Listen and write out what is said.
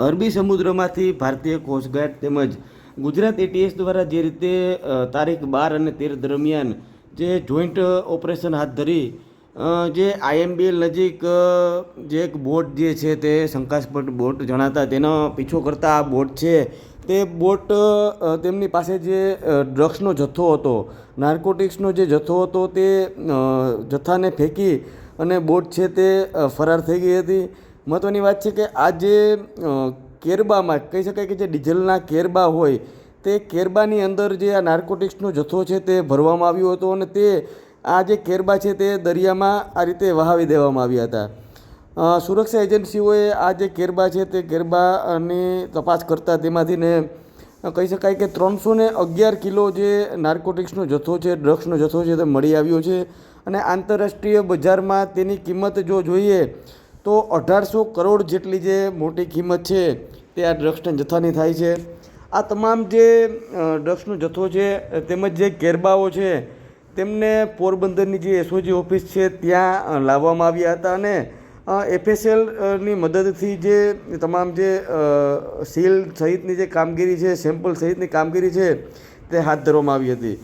અરબી સમુદ્રમાંથી ભારતીય કોસ્ટગાર્ડ તેમજ ગુજરાત એટીએસ દ્વારા જે રીતે તારીખ બાર અને તેર દરમિયાન જે જોઈન્ટ ઓપરેશન હાથ ધરી જે આઈએમબીએલ નજીક જે એક બોટ જે છે તે શંકાસ્પદ બોટ જણાતા તેનો પીછો કરતા આ બોટ છે તે બોટ તેમની પાસે જે ડ્રગ્સનો જથ્થો હતો નાર્કોટિક્સનો જે જથ્થો હતો તે જથ્થાને ફેંકી અને બોટ છે તે ફરાર થઈ ગઈ હતી. મહત્ત્વની વાત છે કે આ જે કેરબામાં કહી શકાય કે જે ડીઝલના કેરબા હોય, તે કેરબાની અંદર જે આ નાર્કોટિક્સનો જથ્થો છે તે ભરવામાં આવ્યો હતો અને તે, આ જે કેરબા છે તે દરિયામાં આ રીતે વહાવી દેવામાં આવ્યા હતા. સુરક્ષા એજન્સીઓએ આ જે કેરબા છે તે કેરબાની તપાસ કરતાં તેમાંથી ને કહી શકાય કે ત્રણસો ને અગિયાર કિલો જે નાર્કોટિક્સનો જથ્થો છે, ડ્રગ્સનો જથ્થો છે તે મળી આવ્યો છે અને આંતરરાષ્ટ્રીય બજારમાં તેની કિંમત જો જોઈએ તો અઢારસો કરોડ જેટલી જે મોટી કિંમત છે, તે આ ડ્રગ્સના જથ્થાની થાય છે. આ તમામ જે ડ્રગ્સનો જથ્થો છે, તેમજ જે ગેરબાઓ છે, તેમને પોરબંદરની જે એસઓજી ઓફિસ છે, ત્યાં લાવવામાં આવ્યા હતા અને એફએસએલની મદદથી જે તમામ જે સીલ સહિતની જે કામગીરી છે, સેમ્પલ સહિતની કામગીરી છે, તે હાથ ધરવામાં આવી હતી.